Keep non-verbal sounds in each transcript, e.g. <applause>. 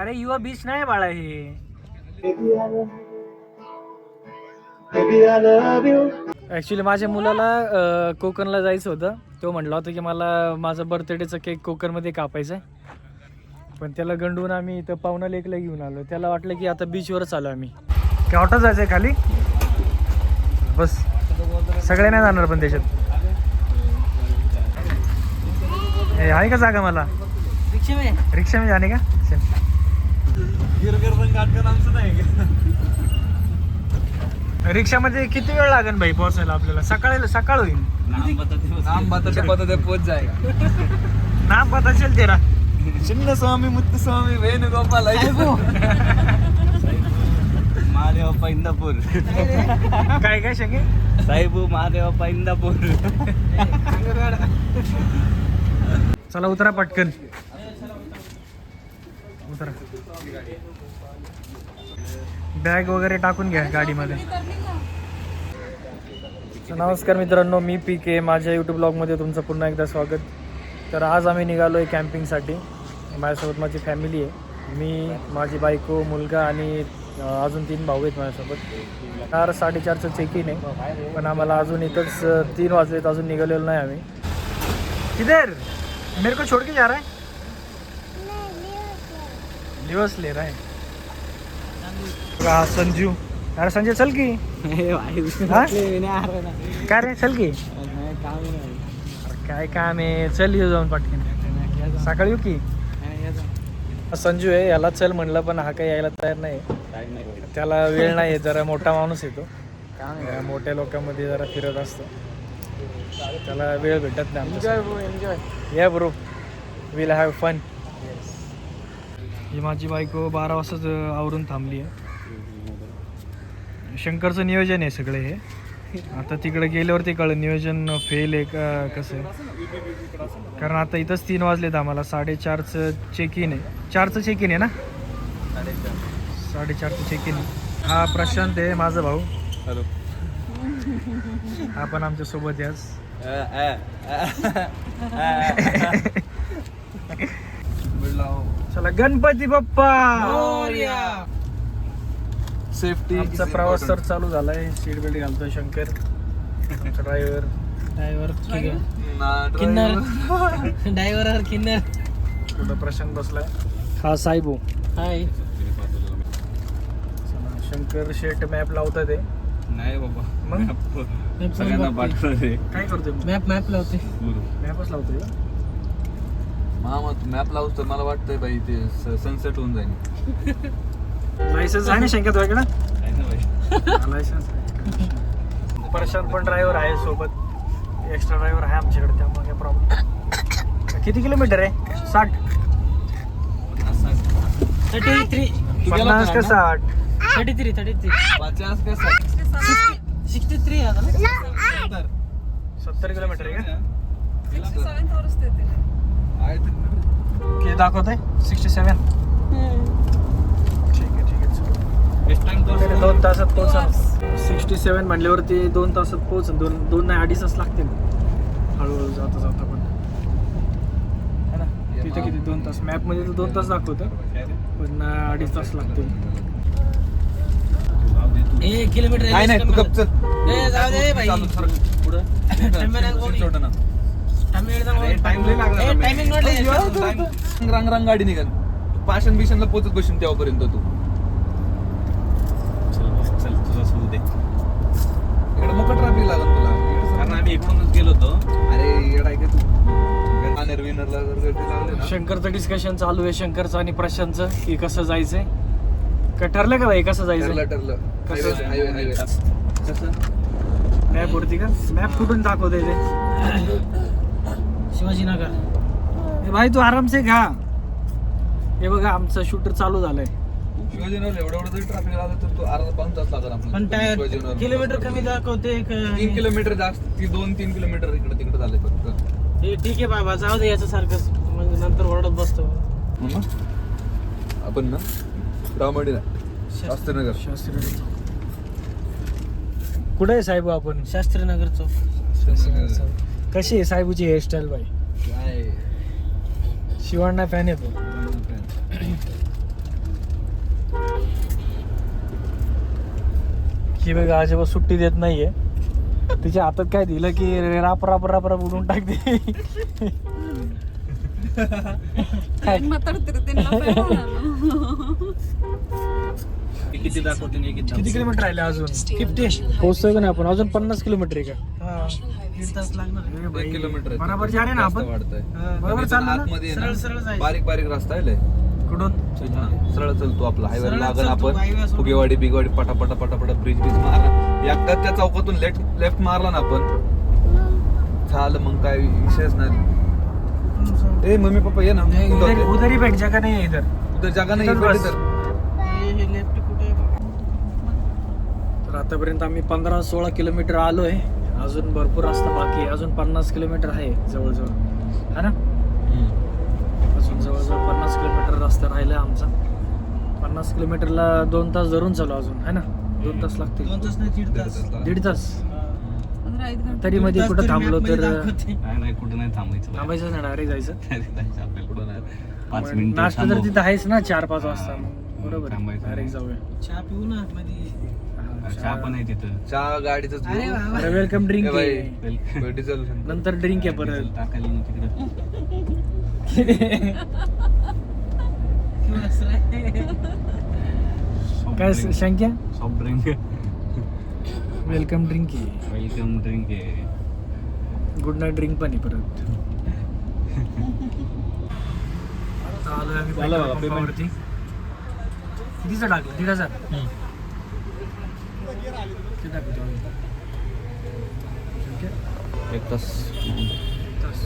अरे युवा बीच नाही बाळा हे. ऍक्च्युली माझ्या मुलाला कोकणला जायचं होतं. तो म्हटला होता की मला माझा बर्थडेचा केक कोकणमध्ये कापायचा आहे पण त्याला गंडून आम्ही इथं पावना लेकला घेऊन आलो. त्याला वाटलं की आता बीचवरच आलो आम्ही. काय ऑटो जायचं आहे खाली? बस. सगळे नाही जाणार पण त्याच्यात हे आहे का जागा मला? रिक्षा में. रिक्षा में जाने का? गिरगर पण काटकर आमचं नाही. रिक्षामध्ये किती वेळ लागेल भाई पोहोचायला आपल्याला? सकाळी सकाळ होईल. नाम पता जाय नाम पता असेल तेरा. चिन्न स्वामी मुत्त स्वामी वेणुगोपाल महादेवप्पा इंदापूर काय काय शके? साहेबू महादेवप्पा इंदापूर चला उतरा पटकन. उतरा. बॅग वगैरे टाकून घ्या गाडीमध्ये. नमस्कार मित्रांनो मी पी के माझ्या यूट्यूब ब्लॉगमध्ये तुमचं पुन्हा एकदा स्वागत. तर आज आम्ही निघालो आहे कॅम्पिंगसाठी माझ्यासोबत माझी फॅमिली आहे. मी माझी बायको मुलगा आणि अजून तीन भाऊ आहेत माझ्यासोबत. चार साडेचारचं चेक इन आहे. पण आम्हाला अजून इथंच तीन वाजलेत. अजून निघालेलो नाही आम्ही. किधर मेरे को छोड़ के जा रहा है. दिवस ले रहा है। संजू। अरे संजय चल की? काय रे चल की? काय काम आहे? चल येऊ जाऊन पटकन. सकाळी येऊ की? संजू आहे याला चल म्हणलं पण हा काही यायला तयार नाही त्याला वेळ नाही जरा मोठा माणूस येतो या मोठ्या लोकांमध्ये जरा फिरत असतो. त्याला वेळ भेटत नाही एन्जॉय या ब्रो विल हॅव फन ही माझी बायको बारा वाजताच आवरून थांबली आहे. शंकरचं नियोजन आहे सगळे हे. आता तिकडे गेल्यावरती कळलं नियोजन फेल आहे का कसं आहे. कारण आता इथंच तीन वाजलेत आम्हाला साडेचारचं चेक इन आहे. चारचं चेक इन आहे ना? साडेचारचं चेक इन हा प्रशांत आहे माझा भाऊ. హలో हा पण आमच्यासोबत आहे आज. <laughs> चला गणपती बाप्पा! सेफ्टी आमचा प्रवास तर चालू झालाय. सीट बेल्ट घालतोय शंकर. ड्रायव्हर ड्रायव्हर किन्नर. <laughs> ड्रायव्हर किन्नर. कुठं प्रशांत बसलाय. हा साहेबू हाय शंकर शेट मॅप लावतात ते. नाही बाबा. मग? सगळ्यांना पाठवत काय करतोय मॅप मॅप लावते मॅपच लावतोय मामा तू मॅप लावतो तर मला वाटतंय बाई ते सनसेट होऊन जाईल. लायसन्स आहे ना शंकर तुझ्याकडं लायसन्स प्रशांत पण ड्रायव्हर आहे सोबत. एक्स्ट्रा ड्रायव्हर आहे आमच्याकडे त्यामुळे काय प्रॉब्लेम किती किलोमीटर आहे? साठ. थर्टी थ्री पन्नास का साठ? थर्टी थ्री थर्टी थ्री पचास का साठ? सिक्स्टी थ्री सत्तर. किलोमीटर आहे का? किती दाखवत आहे सिक्स्टी सेवन ठीक आहे ठीक दोन तासात पोहोचा सिक्स्टी सेवन म्हणल्यावरती दोन तासात पोहोच दोन दोन नाही अडीच तास लागतील. हळूहळू जाता जाता पण. है ना? तिथे किती? दोन तास. मॅपमध्ये तर दोन तास दाखवतं पण अडीच तास लागतील. एक किलोमीटर नाही नाही तू गप चल. ए, जाऊ दे बाई. चालू सर पुढं. <laughs> <laughs> रंग रंग गाडी निघाल पाषण बिशनला पोचत बसून तेव्हापर्यंत तू चल तुझा सुरू दे इकडे मोठं ट्रॅफिक लागल तुला कारण आम्ही इकडूनच गेलो होतो अरे येडा का तू शंकरचं डिस्कशन चालू आहे शंकरचं आणि प्रशांतचं. की कसं जायचंय? का ठरलं का भाई कसं जायचंय? ठरलं कसं? कसं? मॅप वरती का? मॅप कुठून दाखवते ते? शिवाजीनगर. ए भाई तू आराम से खा हे बघा आमचं शूटर चालू झालंय. शिवाजीनगर एवढं एवढं जरी ट्रॅफिक लागलं तर तू अर्धा पाऊन तास लागला पण किलोमीटर कमी दाखवते एक तीन किलोमीटर जास्त ती दोन तीन किलोमीटर इकडे तिकडे झाले फक्त. हे ठीक आहे बाबा जाऊ दे याचं सारखं म्हणजे नंतर ओरडत बसतो. आपण ना रामवाडीला शास्त्रीनगर. शास्त्री कुठे आहे साहेब आपण? शास्त्रीनगर चौक. शास्त्रीनगर. कशी आहे साहेबूची हेअरस्टाईल बाई? शिवांना फॅन फॅन येतो. ही बघा आजोबा सुट्टी देत नाहीये. तिच्या हातात काय दिलं की राप राप राप राप उडून टाकते. किती किती किलोमीटर राहिले अजून? फिफ्टी पोहोचतोय का नाही आपण? अजून पन्नास किलोमीटर आहे का? दीड तास लागणार एक किलोमीटर आहे. बरोबर जा रे ना आपण वाढतंय. बरोबर आणि चाललं ना आतमध्ये आहे सरळ ना, सरळ जायचं बारीक बारीक रस्ता आहे लय. कुठून हा, सरळ चलतो आपला हायवे सरळ चलतो, आपण सोडून. फुगेवाडी बिगवाडी पटापटा पटापटा ब्रिज ब्रिज मारला एकदा त्या चौकातून लेफ्ट लेफ्ट मारला ना आपण झालं मग काय विषयच नाही ए मम्मी पप्पा ये ना कुठं उधर ही बैठ जागा नहीं इधर उधर जागा नाही इकडे बस. तर. लेफ्ट कुठे आहे. तर आतापर्यंत आम्ही पंधरा सोळा किलोमीटर आलो आहे अजून भरपूर रस्ता बाकी आहे. अजून पन्नास किलोमीटर आहे जवळजवळ. है ना? अजून जवळजवळ पन्नास किलोमीटर रस्ता राहिला आमचा. पन्नास किलोमीटरला दोन तास धरून चालू अजून है ना? दोन तास लागतील. दोन तास नाही दीड तास. दीड तास. तरी मध्ये कुठं थांबलो तर नाही कुठं नाही थांबायचं थांबायचं नाही डायरेक्ट जायचं. नाश्ता तर तिथं आहेच ना चार पाच वाजता. बरोबर डायरेक्ट जाऊया. चहा पिऊ ना मध्ये चहा पण आहे तिथं. चहा गाडीच. Welcome drink. डिझेल नंतर ड्रिंक आहे परत. टाकायला ना तिकडं. <laughs> आहे. काय. Shankya? Soft drink welcome drink आहे. वेलकम ड्रिंक आहे. गुड नाईट ड्रिंक पण आहे परत. <laughs> झालं पेट्रोल बघा, पंपावरती. कितीचं टाकलं? दीड हजार किती टाकलं आम्ही? ठीक आहे. एक तास. तास.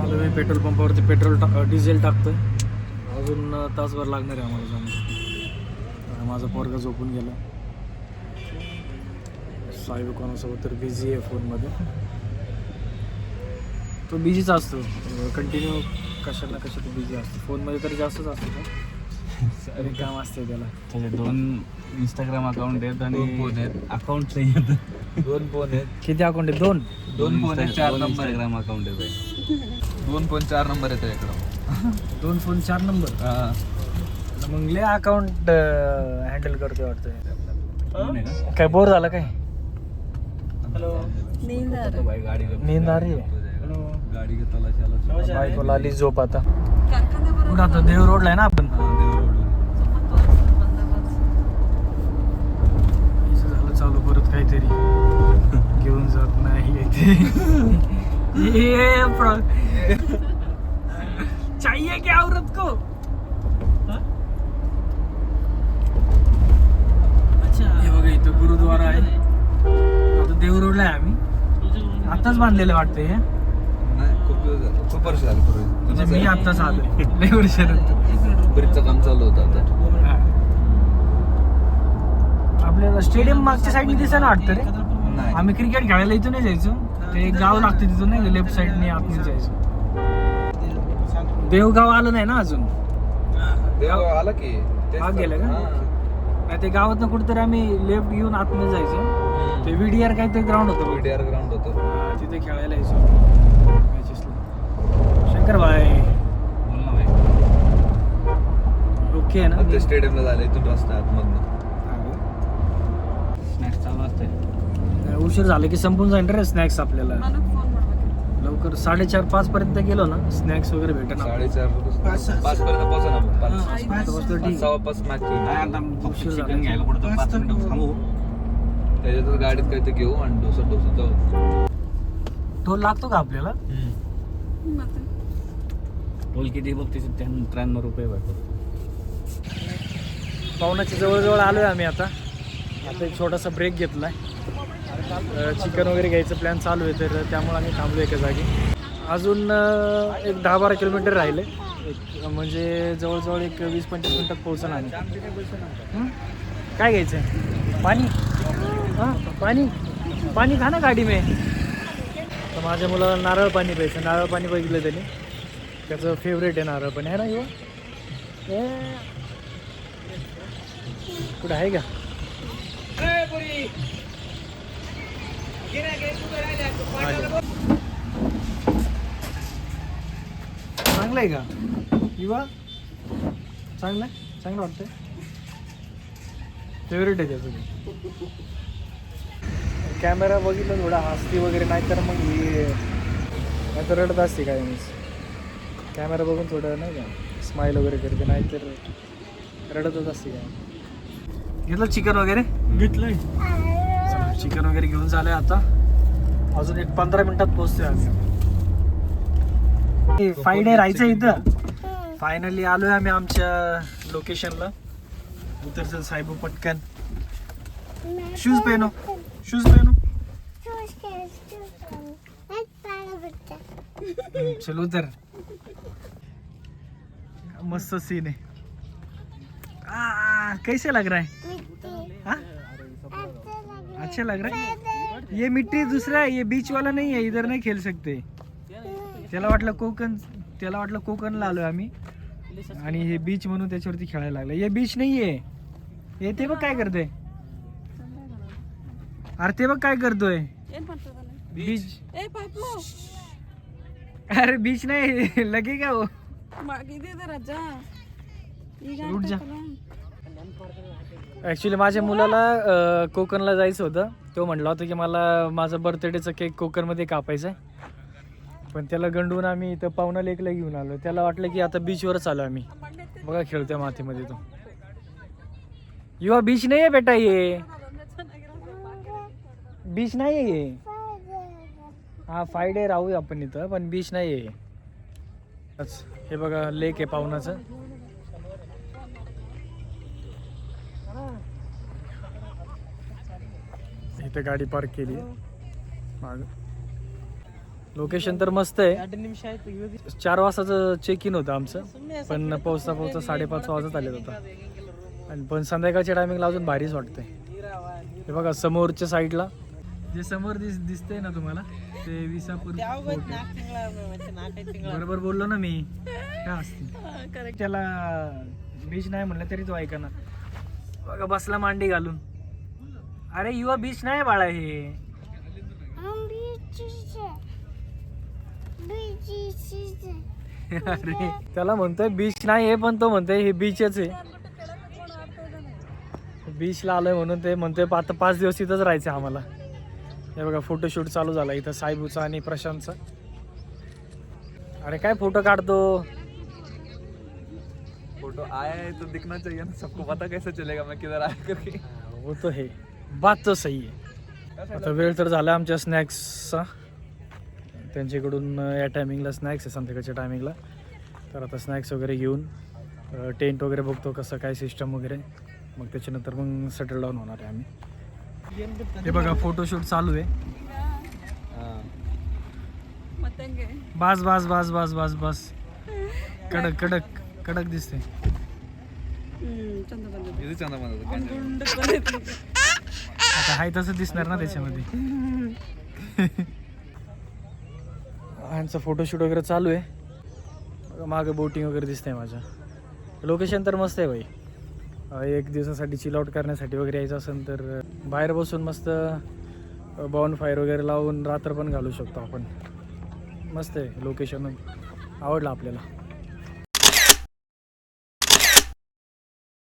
आलो मी पेट्रोल पंपावरती. पेट्रोल टा डिझेल टाकतोय. अजून तासभर लागणार आहे आम्हाला जाणं माझा पोरगा झोपून गेला. साहेब कोणासोबत तर बिझी आहे फोनमध्ये तो बिझीच असतो. कंटिन्यू कशा ना कशात बिझी असतो. फोनमध्ये तरी जास्तच असतो का? <laughs> अरे काम असते त्याला. त्याचे दोन इंस्टाग्राम अकाउंट आहेत आणि फोन आहेत. अकाउंट नाही आहेत. दोन फोन आहेत. किती अकाउंट आहेत? दोन? दोन फोन आहेत चार नंबर इंस्टाग्राम अकाउंट आहेत दोन फोन चार नंबर आहेत त्याच्याकडं. दोन फोन चार नंबर मग लय अकाउंट हँडल करतोय वाटतंय काय बोर झाला काय? हॅलो. नींद आ रही है गाडी घेताला शाला बायकोला आली झोप आता. आता देव रोडला आहे ना आपण? झालं चालू परत काहीतरी. घेऊन जात नाही ये चाहिए क्या औरत को? हे? बघा इथं गुरुद्वारा आहे. आता देव रोडला आहे आम्ही. आताच बांधलेलं वाटतं हे. खूप दिवस झाले. खूप वर्ष झाले पूर्वी. म्हणजे मी आत्ताच आलोय. <laughs> लय वर्षानंतर ब्रिजचं काम चालू होतं आता. आपल्याला स्टेडियम मागच्या साईडने दिसा ना वाटतं रे. नाही. आम्ही क्रिकेट खेळायला इथून नाही जायचो. ते एक गाव लागतं तिथून नाही लेफ्ट साईडने आतमध्ये जायचो. देवगाव आलं नाही ना अजून? देव आला की. तेच हा. गेलं का? हा. नाही ते गावातनं कुठेतरी आम्ही लेफ्ट घेऊन आतमध्ये जायचो. ते व्हीडीआर काहीतरी ग्राउंड होतं. VDR ग्राउंड होतं. तिथे खेळायला यायचो. शंकर भाई। ओके आहे ना ते स्टेडियमला झाले तू रस्ता स्नॅक्स चालू असते उशीर झाला की संपून जाईल रे स्नॅक्स आपल्याला. लवकर साडेचार पाच पर्यंत गेलो ना स्नॅक्स वगैरे भेटत साडेचार पाच पर्यंत पोहोचा ना उशीर झाला. त्याच्यातच गाडीत काही ते घेऊ आणि डोसा डोसा जाऊ. तो लागतो का आपल्याला? टोल किती बघ तिथे त्र्याण्णव रुपये भेटतो पाहुणाच्या जवळजवळ आलो आहे आम्ही आता. आता एक छोटासा ब्रेक घेतला आहे चिकन वगैरे घ्यायचं प्लॅन चालू आहे तर त्यामुळे आम्ही थांबलो एका जागी. अजून एक दहा बारा किलोमीटर राहिले. एक म्हणजे जवळजवळ एक वीस पंचवीस मिनिटात पोहोचणार आम्ही काय घ्यायचं आहे पाणी? हां? पाणी? पाणी खा ना गाडी मे. तर माझ्या मुलाला नारळ पाणी प्यायचं. नारळ पाणी बघितलं त्याने. त्याचं फेवरेट आहे नारळ पाणी. आहे ना युवा ए. कुठं आहे का? चांगलं आहे का? युवा चांगलं आहे? चांगलं वाटतंय? फेवरेट आहे त्याचं. कॅमेरा बघितलं थोडा हसती वगैरे नाही तर मग ही नाही तर रडत असते काय मीच कॅमेरा बघून थोडं नाही का स्माईल वगैरे करते नाही तर रडतच असते काय. घेतलं चिकन वगैरे? घेतलंय. चिकन वगैरे घेऊन झालंय आता. अजून एक पंधरा मिनिटात पोहोचतोय आज फायडे राहायचं इथं. फायनली आलोय आम्ही आमच्या लोकेशनला उतरचं साहेब पटकन. शूज पेनो शूज पेनो चल उतर. मस्त सीन आहे. आ, कैसे लग रहा है? हा? अच्छा लग रहा है? ये मिट्टी दूसरा है ये बीच वाला नहीं है इधर नहीं खेल सकते. त्याला वाटलं कोकण त्याला वाटलं कोकणला आलोय आम्ही. आणि हे बीच म्हणून त्याच्यावरती खेळायला लागलं हे बीच नाहीये आहे. हे ते बघ काय करते अरे ते बघ काय करतोय. बीच अरे बीच नाही लगे का हो? ऍक्च्युली उठ जा. माझ्या मुलाला कोकणला जायचं होतं. तो म्हटला होता की मला माझा बर्थडेचा केक कोकणमध्ये कापायचा आहे. पण त्याला गंडून आम्ही इथं पावना लेकला घेऊन आलो. त्याला वाटलं की आता बीचवरच आलो आम्ही. बघा खेळतोय मातीमध्ये तो. युवा बीच नाही आहे बेटा ये. बीच नाही आहे ये. हा फाय डे राहू आपण इथं पण बीच नाही आहे हे बघा लेक आहे पाहुणाचं इथे गाडी पार्क केली. माग. लोकेशन तर मस्त आहे. चार वाजताचं चेक इन होतं आमचं. पण पोहोचता पोहोचता साडेपाच वाजत आले होता आणि पण संध्याकाळच्या टायमिंगला अजून भारीच वाटतंय. हे बघा समोरच्या साईडला जे समोर दिस दिसतंय ना तुम्हाला ते विसापूर बरोबर बोललो ना मी. काय असते? त्याला बीच नाही म्हणलं तरी तो ऐका ना बघा बसला मांडी घालून. अरे युवा बीच नाही बाळा हे. अरे त्याला म्हणतोय बीच नाही आहे पण तो म्हणतोय हे बीचच आहे. बीचला आलोय म्हणून ते म्हणतोय पाच दिवस तिथंच राहायचं आम्हाला. हे बघा फोटोशूट चालू झाला इथं साहेबूचा आणि प्रशांतचा. अरे काय फोटो काढतो? फोटो आया है तो दिखना चाहिए ना सबको पता कैसे चलेगा मैं किधर आया करके। हो तो हे। बात तो सही आहे आता वेळ तर झाला आमच्या स्नॅक्सचा त्यांच्याकडून या टायमिंगला स्नॅक्स आहे संध्याकाळच्या टायमिंगला तर आता स्नॅक्स वगैरे घेऊन टेंट वगैरे बघतो कसं काय सिस्टम वगैरे. मग त्याच्यानंतर मग सेटल डाऊन होणार आहे आम्ही. हे बघा फोटोशूट चालू आहे. बास बास बास बास बास बास. कडक कडक कडक दिसते आता हाय तसं दिसणार ना त्याच्यामध्ये. ह्यांचं फोटोशूट वगैरे चालू आहे. मागे बोटिंग वगैरे दिसतंय माझं. लोकेशन तर मस्त आहे भाई. एक दिवसासाठी चिल आउट करण्यासाठी वगैरे यायचं असेल तर बाहेर बसून मस्त बॉन फायर वगैरे लावून रात्र पण घालू शकतो आपण. मस्त आहे लोकेशन आवडलं आपल्याला.